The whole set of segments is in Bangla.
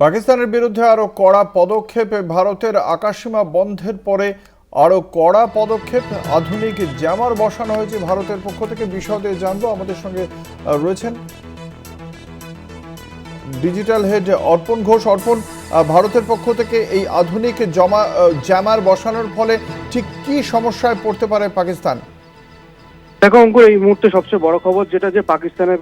পাকিস্তানের বিরুদ্ধে আরও কড়া পদক্ষেপে, ভারতের আকাশসীমা বন্ধের পরে আরও কড়া পদক্ষেপ, আধুনিক জ্যামার বসানো হয়েছে ভারতের পক্ষ থেকে। বিশদে জানব আমাদের সঙ্গে রয়েছেন ডিজিটাল হেড অর্পণ ঘোষ। অর্পণ ভারতের পক্ষ থেকে এই আধুনিক জমা জ্যামার বসানোর ফলে ঠিক কি সমস্যায় পড়তে পারে পাকিস্তান? দেখো, অঙ্কুর, এই মুহূর্তে সবচেয়ে বড় খবর যেটা যে পাকিস্তানের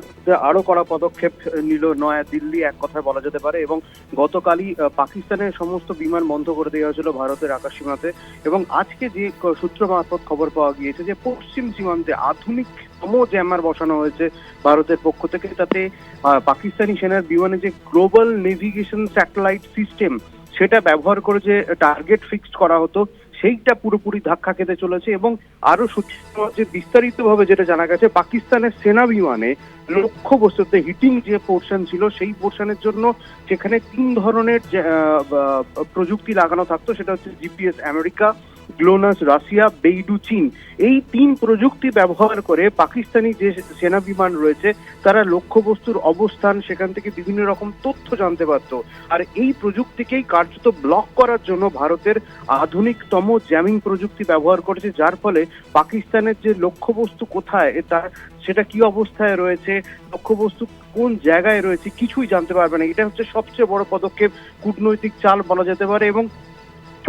আরও কড়া পদক্ষেপ নিল নয়া দিল্লি, এক কথায় বলা যেতে পারে, এবং গতকালই পাকিস্তানের সমস্ত বিমান বন্ধ করে দেওয়া হয়েছিল ভারতের আকাশ সীমাতে এবং আজকে যে সূত্র মারফত খবর পাওয়া গিয়েছে যে পশ্চিম সীমান্তে আধুনিক তম জ্যামার বসানো হয়েছে ভারতের পক্ষ থেকে, তাতে পাকিস্তানি সেনার বিমানে যে গ্লোবাল নেভিগেশন স্যাটেলাইট সিস্টেম, সেটা ব্যবহার করে যে টার্গেট ফিক্সড করা হতো সেইটা পুরোপুরি ধাক্কা খেতে চলেছে এবং আরও যে বিস্তারিত ভাবে যেটা জানা গেছে, পাকিস্তানের সেনা বিমানে লক্ষ্য বস্তুতে হিটিং যে পোর্শন ছিল, সেই পোর্শনের জন্য সেখানে তিন ধরনের প্রযুক্তি লাগানো থাকতো, সেটা হচ্ছে GPS America GLONASS, Russia, BeiDou, চীন এই তিন প্রযুক্তি ব্যবহার করে পাকিস্তানি যে সেনা বিমান রয়েছে, তারা লক্ষ্যবস্তুর অবস্থান, সেখান থেকে বিভিন্ন রকম তথ্য জানতে পারত আর এই প্রযুক্তিকেই কার্যত ব্লক করার জন্য ভারতের আধুনিকতম জ্যামিং প্রযুক্তি ব্যবহার করেছে, যার ফলে পাকিস্তানের যে লক্ষ্যবস্তু কোথায় তার সেটা কি অবস্থায় রয়েছে, লক্ষ্যবস্তু কোন জায়গায় রয়েছে, কিছুই জানতে পারবে না। এটা হচ্ছে সবচেয়ে বড় পদক্ষেপ। কূটনৈতিক চাল বলা যেতে পারে এবং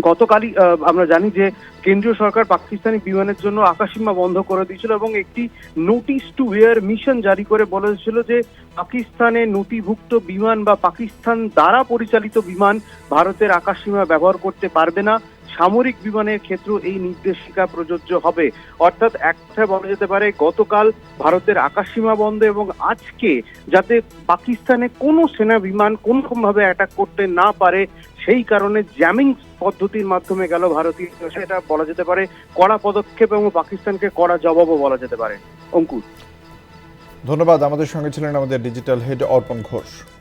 গতকালই আমরা জানি যে কেন্দ্রীয় সরকার পাকিস্তানি বিমানের জন্য আকাশসীমা বন্ধ করে দিয়েছিল এবং একটি নোটিশ টু ওয়েয়ার মিশন জারি করে বলেছিল যে পাকিস্তানে নথিভুক্ত বিমান বা পাকিস্তান দ্বারা পরিচালিত বিমান ভারতের আকাশসীমা ব্যবহার করতে পারবে না। সামরিক বিমানের ক্ষেত্রেও এই নির্দেশিকা প্রযোজ্য হবে। অর্থাৎ এক কথায় বলা যেতে পারে, গতকাল ভারতের আকাশসীমা বন্ধ এবং আজকে যাতে পাকিস্তানে কোনো সেনা বিমান কোনোরকম ভাবে অ্যাটাক করতে না পারে, সেই কারণে জ্যামিং পদ্ধতির মাধ্যমে গেল ভারতীয় সেটা বলা যেতে পারে, কড়া পদক্ষেপ এবং পাকিস্তানকে কড়া জবাবও বলা যেতে পারে। অঙ্কুর। ধন্যবাদ, আমাদের সঙ্গে ছিলেন আমাদের ডিজিটাল হেড অর্পণ ঘোষ।